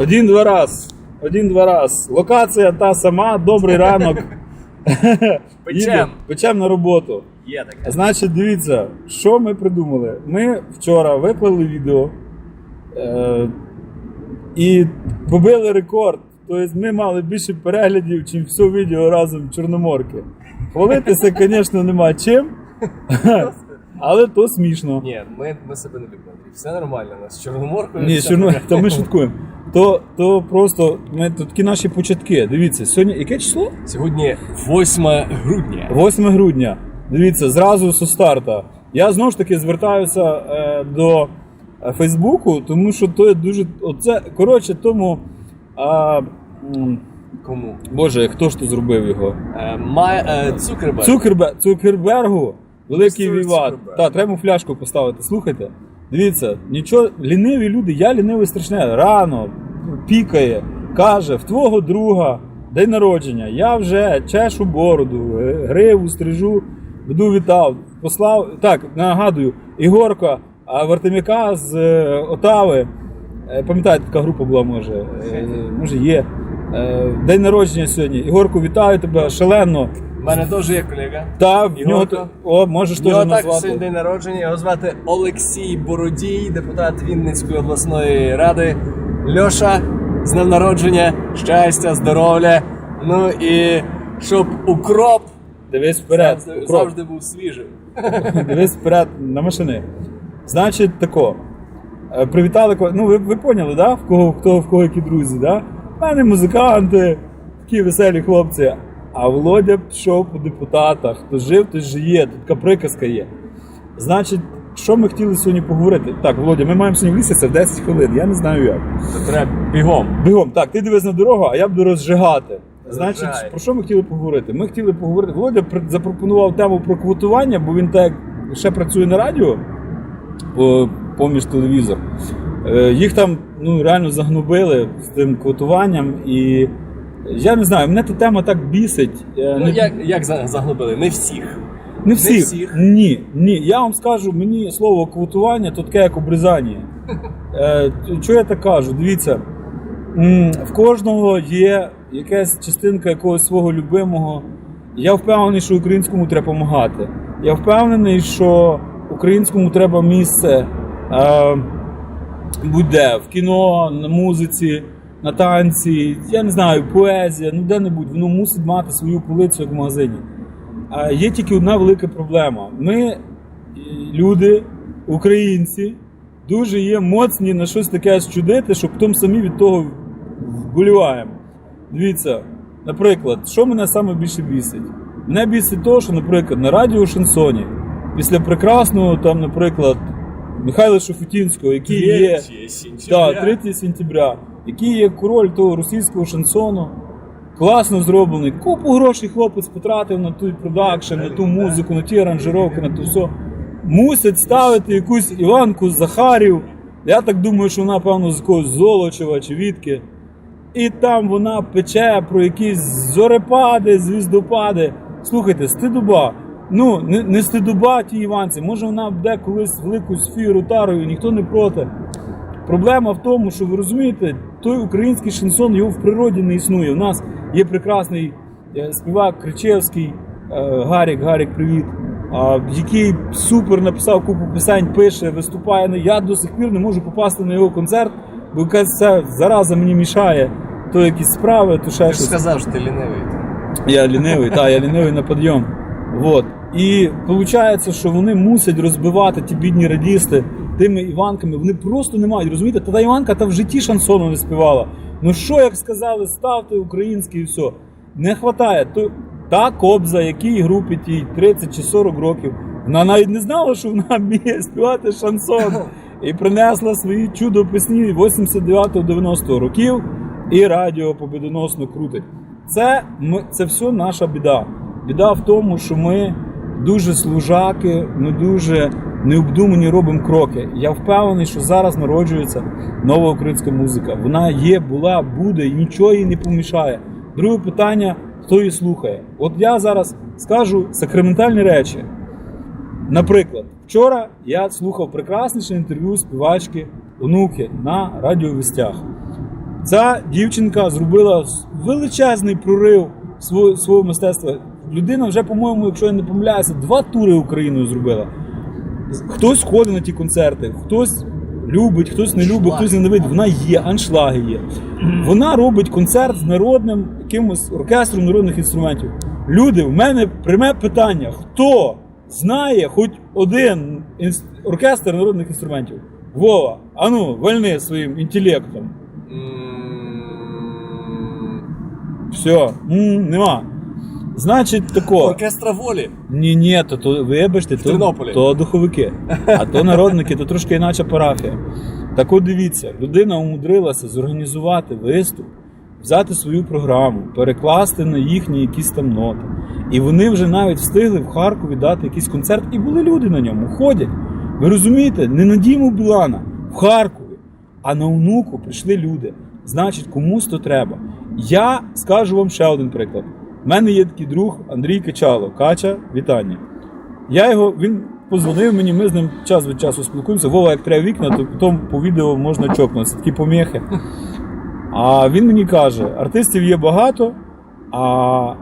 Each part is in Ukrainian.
Один-два раз. Один-два раз. Локація та сама, добрий ранок. Печем. Печем на роботу. Є таке. Значить, дивіться, що ми придумали. Ми вчора виклали відео е, і побили рекорд. Тобто ми мали більше переглядів, ніж все відео разом Чорноморки. Хвалитися, звісно, нема чим. Але то смішно. Ні, ми, ми себе не любимо. Все нормально у нас з Чорноморкою. Ні, все ну, то ми шуткуємо. То, то просто ми, то такі наші початки. Дивіться, сьогодні яке число? Сьогодні 8 грудня. 8 грудня. Дивіться, зразу зі старта. Я знову ж таки звертаюся е, до е, Фейсбуку, тому що то є дуже. Оце, коротше, тому. А, Кому? Боже, хто ж то зробив його? Е, Май, е, Цукерберг. Цукербе, Цукербергу, великий віват. Цукерберг. Так, треба йому фляжку поставити. Слухайте, дивіться, нічого, ліниві люди, я лінивий страшне, рано пікає, каже, в твого друга день народження, я вже чешу бороду, е, гриву, стрижу, веду вітав, послав. Так, нагадую, Ігорка а, Вартемяка з е, Отави. Е, Пам'ятаєте, така група була, може, е, може є. День народження сьогодні. Ігорку, вітаю тебе шалено. Мене теж є колега. Та, в нього Ігорка. о, можеш теж нього так назвати. сьогодні день народження. Його звати Олексій Бородій, депутат Вінницької обласної ради. Льоша, з днем народження, щастя, здоров'я. Ну і щоб укроп Дивись вперед. завжди, Укроп. завжди був свіжим. Дивись вперед на машини. Значить, тако. Е, Привітали ко- Ну, ви, ви поняли, да? В кого, хто, в кого які друзі, да? У мене музиканти, такі веселі хлопці. А Володя пішов по депутатах. Хто жив, той жиє. Тут така приказка є. Значить, що ми хотіли сьогодні поговорити? Так, Володя, ми маємо сьогодні висятися в 10 хвилин, я не знаю як. То треба бігом. Бігом, так, ти дивись на дорогу, а я буду розжигати. Значить, Розжигай. про що ми хотіли поговорити? Ми хотіли поговорити. Володя запропонував тему про квотування, бо він так ще працює на радіо поміж телевізор. Е, Їх там ну, реально загнобили з тим квотуванням. І я не знаю, мене та тема так бісить. Е, Ну не- як, як заглибили? Не всіх. не всіх. всіх. Ні, ні. Я вам скажу, мені слово квотування то таке як обрізання. Е, що я так кажу? Дивіться, в кожного є якась частинка якогось свого любимого. Я впевнений, що українському треба допомагати. Я впевнений, що українському треба місце е, будь-де, в кіно, на музиці, на танці, я не знаю, поезія, ну де-небудь, воно мусить мати свою полицю як в магазині. А є тільки одна велика проблема. Ми, е, люди, українці, дуже є моцні на щось таке чудити, що потім самі від того вболіваємо. Дивіться, наприклад, що мене саме більше бісить? Мене бісить те, що, наприклад, на радіо Шансоні, після прекрасного, там, наприклад, Михайла Шуфутінського, який є. 3 сентября, який є король того російського шансону. Класно зроблений. Купу грошей хлопець потратив на той продакшн, на ту музику, на ті аранжировки, на то все. Мусять ставити якусь Іванку Захарів. Я так думаю, що вона, певно, з якогось Золочева чи відки. І там вона пече про якісь зорепади, звіздопади. Слухайте, стидоба. Ну, не, не стидоба тій Іванці. Може вона буде колись велику Софію Ротарою, ніхто не проти. Проблема в тому, що ви розумієте, той український шансон його в природі не існує. У нас є прекрасний е, співак Кричевський, е, Гарік, Гарік, привіт. Який супер написав купу пісень, пише, виступає. Ну, Я до сих пір не можу попасти на його концерт, бо якась ця зараза мені мішає. То якісь справи, то ще Ти ж щось. сказав, що ти лінивий. Я лінивий, так, я лінивий на підйом. Вот. І виходить, що вони мусять розбивати ті бідні радісти тими Іванками. Вони просто не мають. Розумієте, та Іванка та в житті шансону не співала. Ну що, як сказали, ставте український і все. Не вистачає. Та кобза, якій групі тій 30 чи 40 років, вона навіть не знала, що вона вміє співати шансон. І принесла свої чудо пісні 89-90 років, і радіо побідоносно крутить. Це, ми, це все наша біда. Біда в тому, що ми дуже служаки, ми дуже необдумані робимо кроки. Я впевнений, що зараз народжується нова українська музика. Вона є, була, буде і нічого їй не помішає. Друге питання: хто її слухає? От я зараз скажу сакраментальні речі. Наприклад, вчора я слухав прекрасніше інтерв'ю співачки онуки на радіовістях. Ця дівчинка зробила величезний прорив свого, мистецтва. Людина вже, по-моєму, якщо я не помиляюся, два тури Україною зробила. Хтось ходить на ті концерти, хтось любить, хтось не любить, хтось ненавидить. Вона є, аншлаги є. Вона робить концерт з народним якимось оркестром народних інструментів. Люди, в мене пряме питання: хто знає хоч один інс- оркестр народних інструментів? Вова, ану, вольни своїм інтелектом. М, Все, м, нема. Значить, тако. Оркестра волі. Ні, ні, то, то вибачте, то, Тернополі. то духовики, а то народники, то трошки інакша парафія. Так от дивіться, людина умудрилася зорганізувати виступ, взяти свою програму, перекласти на їхні якісь там ноти. І вони вже навіть встигли в Харкові дати якийсь концерт, і були люди на ньому, ходять. Ви розумієте, не на Діму Білана в Харкові, а на онуку прийшли люди. Значить, комусь то треба. Я скажу вам ще один приклад. У мене є такий друг Андрій Качало. Кача, вітання. Я його, він позвонив мені, ми з ним час від часу спілкуємося. Вова, як треба вікна, то потім по відео можна чокнутися, такі поміхи. А він мені каже: артистів є багато, а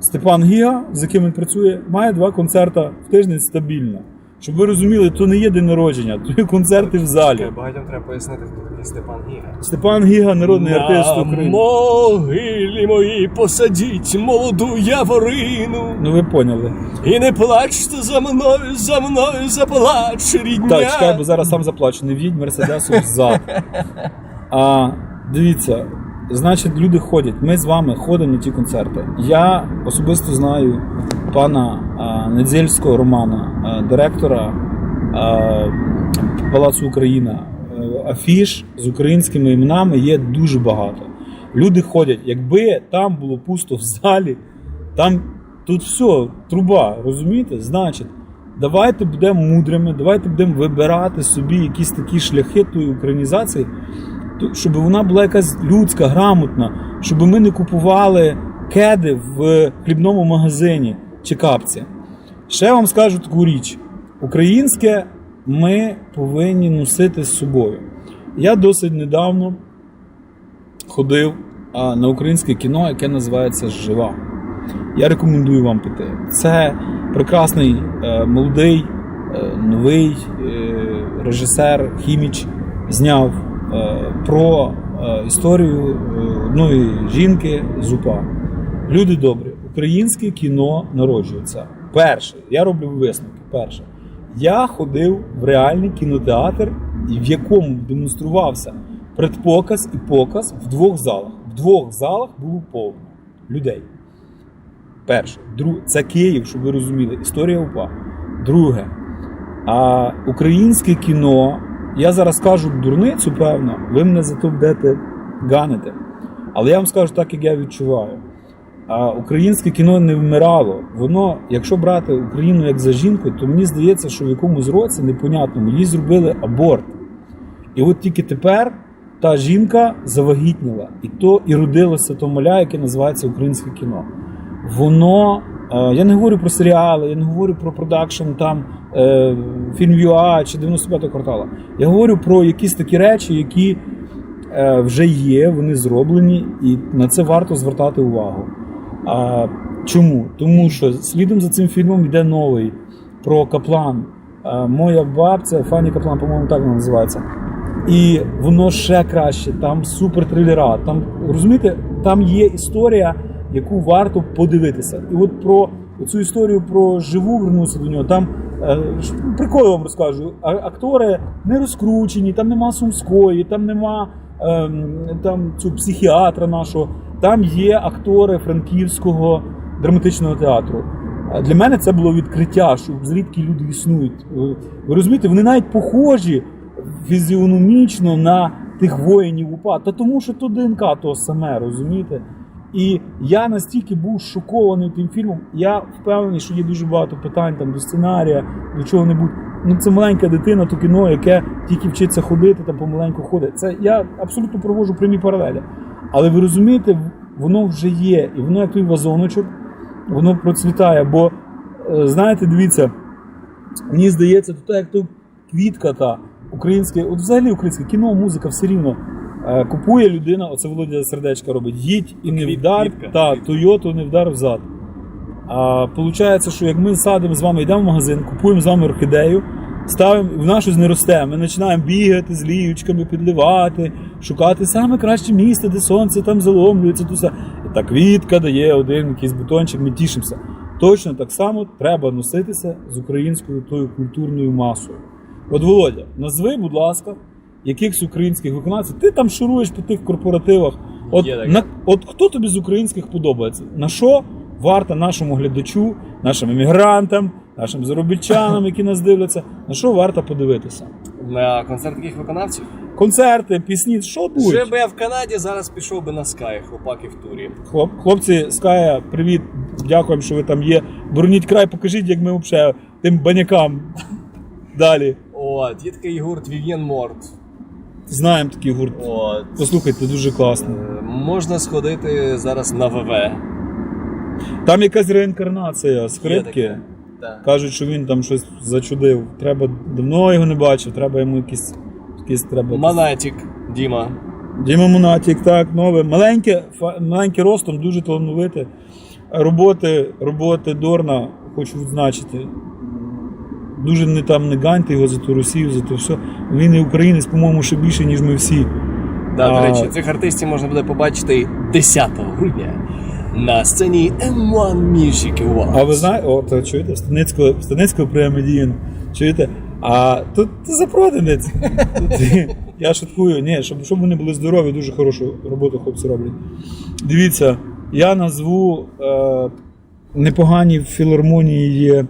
Степан Гіга, з яким він працює, має два концерти в тиждень стабільно. Щоб ви розуміли, то не є день народження, то є концерти в залі. Багатьом треба пояснити, хто такий Степан Гіга. Степан Гіга, народний артист На України. могилі моїй посадіть молоду яворину. Ну ви поняли. І не плачте за мною, за мною заплаче рідня. Так, чекай, бо зараз сам заплачу. Не в'їдь Мерседесу ззад. А дивіться, значить, люди ходять. Ми з вами ходимо на ті концерти. Я особисто знаю пана а, Недзельського Романа, директора Палацу Україна. Е, Афіш з українськими іменами є дуже багато. Люди ходять. Якби там було пусто в залі, там тут все, труба, розумієте? Значить, давайте будемо мудрими, давайте будемо вибирати собі якісь такі шляхи тої українізації, щоб вона була якась людська, грамотна, щоб ми не купували кеди в хлібному магазині чи капці. Ще вам скажу таку річ: українське ми повинні носити з собою. Я досить недавно ходив на українське кіно, яке називається Жива. Я рекомендую вам піти. Це прекрасний е, молодий, е, новий е, режисер Хіміч зняв про історію одної жінки з УПА. Люди добрі, українське кіно народжується. Перше, я роблю висновки. Перше, я ходив в реальний кінотеатр, в якому демонструвався предпоказ і показ в двох залах. В двох залах було повно людей. Перше. Друге, це Київ, щоб ви розуміли. Історія УПА. Друге. А українське кіно, я зараз кажу дурницю, певно, ви мене за то будете ганити. Але я вам скажу так, як я відчуваю. А українське кіно не вмирало. Воно, якщо брати Україну як за жінку, то мені здається, що в якомусь році непонятному їй зробили аборт. І от тільки тепер та жінка завагітніла, і то і родилося то маля, яке називається українське кіно. Воно. е, Я не говорю про серіали, я не говорю про продакшн там е, фільм ЮА чи 95 квартала. Я говорю про якісь такі речі, які е, вже є, вони зроблені, і на це варто звертати увагу. А, чому? Тому що слідом за цим фільмом йде новий про Каплан. А, моя бабця, Фані Каплан, по-моєму, так вона називається. І воно ще краще, там супер трилера. Там розумієте, там є історія, яку варто подивитися. І от про цю історію про живу вернуся до нього. Там е, прикол вам розкажу. Актори не розкручені, там нема сумської, там нема ем, там цю психіатра нашого. Там є актори франківського драматичного театру. Для мене це було відкриття, що зрідки люди існують. Ви- Ви розумієте, вони навіть похожі фізіономічно на тих воїнів УПА. Та тому, що то ДНК того саме, розумієте? І я настільки був шокований тим фільмом. Я впевнений, що є дуже багато питань там до сценарія, до чого-небудь. Ну це маленька дитина, то кіно, яке тільки вчиться ходити, там помаленьку ходить. Це я абсолютно проводжу прямі паралелі. Але ви розумієте, воно вже є, і воно як той вазоночок, воно процвітає. Бо е, знаєте, дивіться, мені здається, то як то квітка та українське, от взагалі українське кіно, музика, все рівно. Е, Купує людина, оце Володя сердечка робить. Їдь і не вдар, та. Тойоту не вдар взад. А виходить, що як ми садимо з вами, йдемо в магазин, купуємо з вами орхідею, ставимо, в щось не росте. Ми починаємо бігати з ліючками, підливати, шукати саме краще місце, де сонце там заломлюється. І та квітка дає один якийсь бутончик, ми тішимося. Точно так само треба носитися з українською тою культурною масою. От Володя, назви, будь ласка, якихось українських виконавців. Ти там шуруєш по тих корпоративах. От, на, от хто тобі з українських подобається? На що варто нашому глядачу, нашим емігрантам, нашим заробітчанам, які нас дивляться, на що варто подивитися? На концерт таких виконавців. Концерти, пісні, що будь. Вже би я в Канаді, зараз пішов би на Sky, хлопаки в турі. Хлоп, хлопці Кая, привіт, дякуємо, що ви там є. Бороніть край, покажіть, як ми взагалі тим банякам. Далі. От, є такий гурт Вів'єн Морт. Знаємо такий гурт. От. Послухайте, дуже класно. Е, Можна сходити зараз на ВВ. Там якась реінкарнація скрипки. Так. Кажуть, що він там щось зачудив. Треба давно його не бачив, треба йому якісь. якісь треба. Монатік, Діма. Діма Монатік, так, нове. Маленьке, фа- маленьке ростом, дуже талановите. Роботи, роботи Дорна, хочу відзначити. Дуже не там не ганьте його за ту Росію, за то все. Він і українець, по-моєму, ще більше, ніж ми всі. Да, А- до речі, цих артистів можна буде побачити 10 грудня на сцені M1 Music Awards. А ви знаєте, от чуєте, Станицького, Станицького премедієн, чуєте? А тут запроданець. Тут, я шуткую, ні, щоб, щоб вони були здорові, дуже хорошу роботу хлопці роблять. Дивіться, я назву е, непогані в філармонії є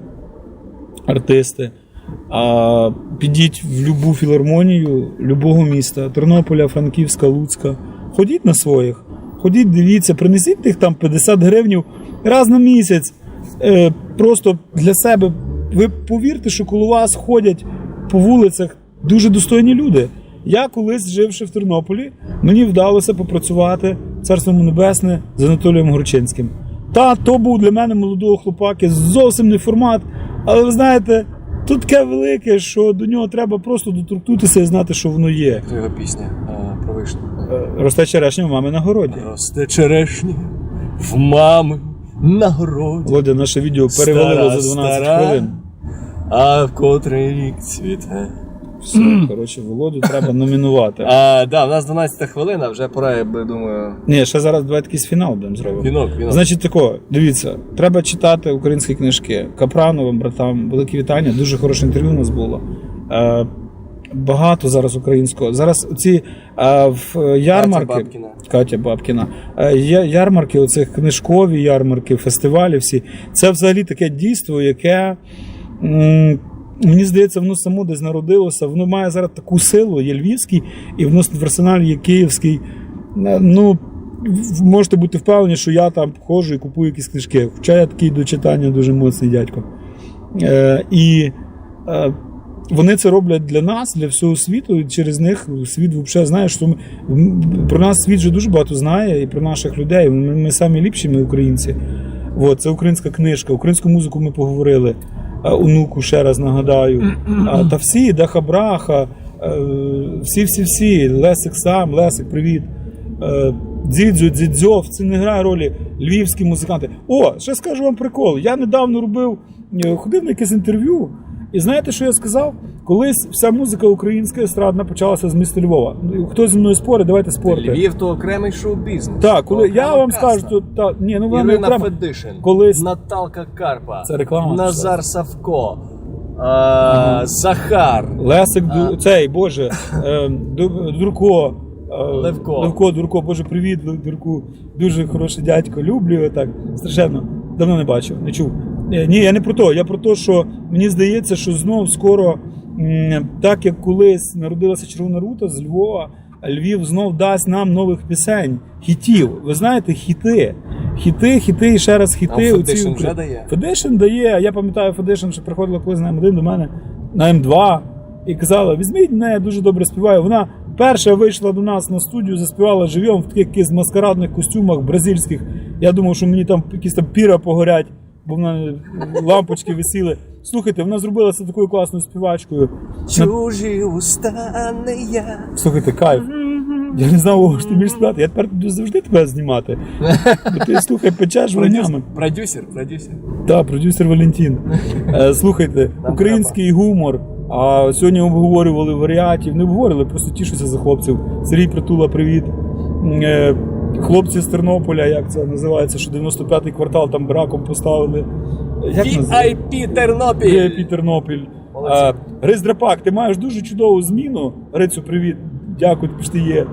артисти. А, підіть в любу філармонію любого міста, Тернополя, Франківська, Луцька. Ходіть на своїх, ходіть, дивіться, принесіть тих там 50 гривень раз на місяць. Е, просто для себе. Ви повірте, що коло вас ходять по вулицях дуже достойні люди. Я колись, живши в Тернополі, мені вдалося попрацювати царство небесне з Анатолієм Горчинським. Та то був для мене молодого хлопаки зовсім не формат. Але ви знаєте, тут таке велике, що до нього треба просто доторкнутися і знати, що воно є. Його пісня а, про вишню? Е, Росте черешня в мами на городі. Росте черешня в мами на городі, Володя, наше відео перевалило Стара, за 12 стара. хвилин. а в котрий рік цвіте. Все, коротше, Володю треба номінувати. А, да, у нас 12 хвилина, вже пора, я би думаю. Ні, ще зараз давайте якийсь фінал будемо зробити. Вінок, вінок. Значить, тако, дивіться, треба читати українські книжки. Капрановим, братам, велике вітання. Дуже хороше інтерв'ю у нас було. Багато зараз українського. Зараз ці е, в ярмарки. Катя Бабкіна. Катя Бабкіна. Е, я- ярмарки, оцих книжкові ярмарки, фестивалі всі. Це взагалі таке дійство, яке. м, Мені здається, воно само десь народилося. Воно має зараз таку силу, є львівський, і воно в арсеналі є київський. Е, Ну, можете бути впевнені, що я там ходжу і купую якісь книжки. Хоча я такий до читання дуже моцний дядько. Е, і е, вони це роблять для нас, для всього світу, і через них світ взагалі знає, що ми, про нас світ вже дуже багато знає, і про наших людей. Ми, ми самі ліпші, ми українці. От, це українська книжка, українську музику ми поговорили. Е, Онуку ще раз нагадаю. А, та всі, Даха Браха, всі-всі-всі, Лесик сам, Лесик, привіт. Е, Дзідзю, Дзідзьов, це не грає ролі львівські музиканти. О, ще скажу вам прикол. Я недавно робив, е, ходив на якесь інтерв'ю, і знаєте, що я сказав? Колись вся музика українська естрадна почалася з міста Львова. Ну, Хто зі мною спорить, давайте спорте. Львів то окремий шоу-бізнес. Так, коли То я вам каста. скажу, то та ні, ну вона не Ірина окремо. Федишин, Колись- Наталка Карпа, Це реклама, Назар Савко, а, Захар, Лесик, Ду- цей, Боже, е, Ду- Дурко. е, Левко. Левко, Дурко, Боже, привіт, Лев- Дурку. Дуже хороший дядько. Люблю його так. Страшенно. Давно не бачив, не чув. Е, Ні, я не про то. Я про те, що мені здається, що знов скоро, так як колись народилася Червона Рута з Львова, Львів знов дасть нам нових пісень, хітів. Ви знаєте, хіти. Хіти, хіти і ще раз хіти. А оці вже дає? Федишин дає. Я пам'ятаю, Федишин, що приходила колись на М1 до мене на М2 і казала: візьміть мене, я дуже добре співаю. Вона перша вийшла до нас на студію, заспівала живьом в таких маскарадних костюмах бразильських. Я думав, що мені там якісь там піра погорять, бо в мене лампочки висіли. Слухайте, вона зробила це такою класною співачкою. чужі уста не я. Слухайте, кайф. Я не знав, що ти вмієш співати. Я тепер буду завжди тебе знімати. Бо ти слухай, печеш вогнями. Продюсер, продюсер. Так, продюсер Валентин. Е, Слухайте, український гумор. А сьогодні обговорювали варіатів. Не обговорювали, просто тішуся за хлопців. Сергій Притула, привіт. Е, Хлопці з Тернополя, як це називається, що 95-й квартал там браком поставили. Як? VIP Тернопіль. VIP Тернопіль. А, Гриць Драпак, ти маєш дуже чудову зміну. Грицю, привіт. Дякую, що ти є.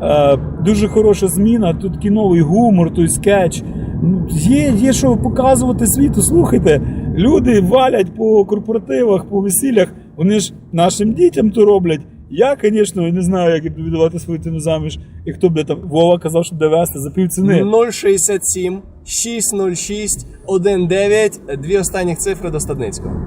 А, дуже хороша зміна. Тут кіновий гумор, той скетч. Ну, Є, є що показувати світу. Слухайте, люди валять по корпоративах, по весіллях. Вони ж нашим дітям то роблять. Я, звісно, не знаю, як віддавати свою тину заміж. І хто буде там. Вова казав, що буде вести за півціни. 067 606 19 дві останніх цифри до Стадницького.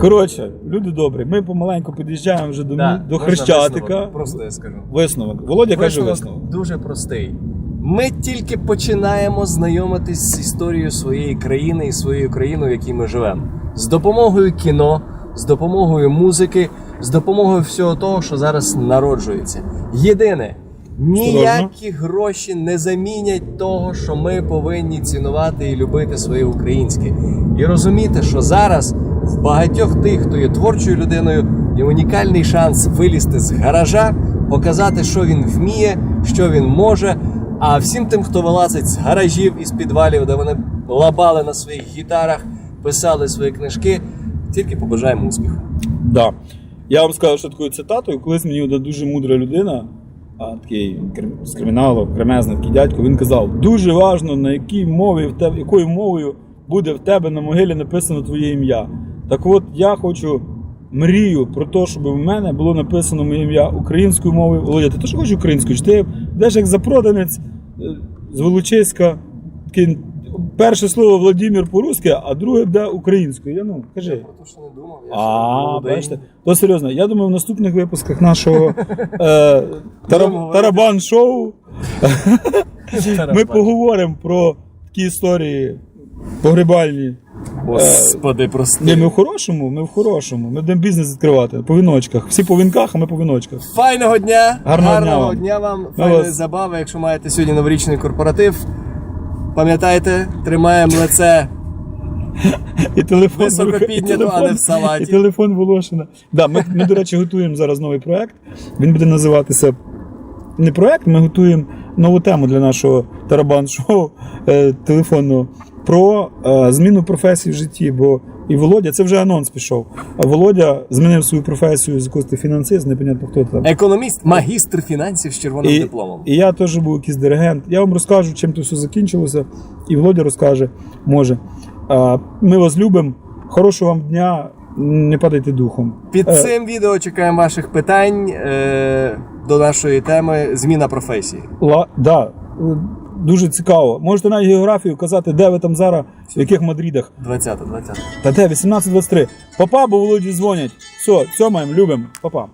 Коротше, люди добрі, ми помаленьку під'їжджаємо вже до, Да, до Хрещатика. Просто я скажу. Висновок. Володя каже висновок. дуже простий. Ми тільки починаємо знайомитись з історією своєї країни і своєю країною, в якій ми живемо. З допомогою кіно, з допомогою музики, з допомогою всього того, що зараз народжується. Єдине, ніякі гроші не замінять того, що ми повинні цінувати і любити своє українське. І розуміти, що зараз в багатьох тих, хто є творчою людиною, є унікальний шанс вилізти з гаража, показати, що він вміє, що він може. А всім тим, хто вилазить з гаражів і з підвалів, де вони лабали на своїх гітарах, писали свої книжки, тільки побажаємо успіху. Да. Я вам скажу, що такою цитатою, колись мені одна дуже мудра людина, а, такий з криміналу, кремезний такий дядько, він казав: дуже важно, на якій мові в тебе, якою мовою буде в тебе на могилі написано твоє ім'я. Так от я хочу. Мрію про те, щоб в мене було написано моє ім'я українською мовою. Володя, ти теж хочеш українською? Чи ти йдеш як запроданець е, з Волочиська? такий, Перше слово Владимир по-русски, а друге буде українською. Я ну кажи. Про те, що не думав, я А, бачите, то серйозно. Я думаю, в наступних випусках нашого е, Будемо тара- тарабан-шоу ми поговоримо про такі історії погребальні. Господи, прости. Ні, ми в хорошому, ми в хорошому. Ми будемо бізнес відкривати по віночках. Всі по вінках, а ми по віночках. Файного дня! Гарного дня вам. вам, файної вас- забави, якщо маєте сьогодні новорічний корпоратив. Пам'ятайте, тримаємо лице І телефон Високо піднято, а не в салаті. І телефон Волошина. Да, ми, ми, до речі, готуємо зараз новий проект. Він буде називатися не проект, ми готуємо нову тему для нашого тарабан-шоу е, телефонного про е, зміну професії в житті. Бо і Володя, це вже анонс пішов. А Володя змінив свою професію з якогось ти фінансист, непонятно хто там. економіст, магістр фінансів з червоним І, дипломом. і я теж був якийсь диригент. Я вам розкажу, чим то все закінчилося. І Володя розкаже, може. А, ми вас любимо. Хорошого вам дня, не падайте духом. Під Е, цим відео чекаємо ваших питань е, до нашої теми зміна професії. Ла, да, дуже цікаво. Можете навіть географію казати, де ви там зараз, в яких Мадрідах. 20 20 Та де 18-23. Папа, бо Володі дзвонять. Все, все маємо, любимо. Папа.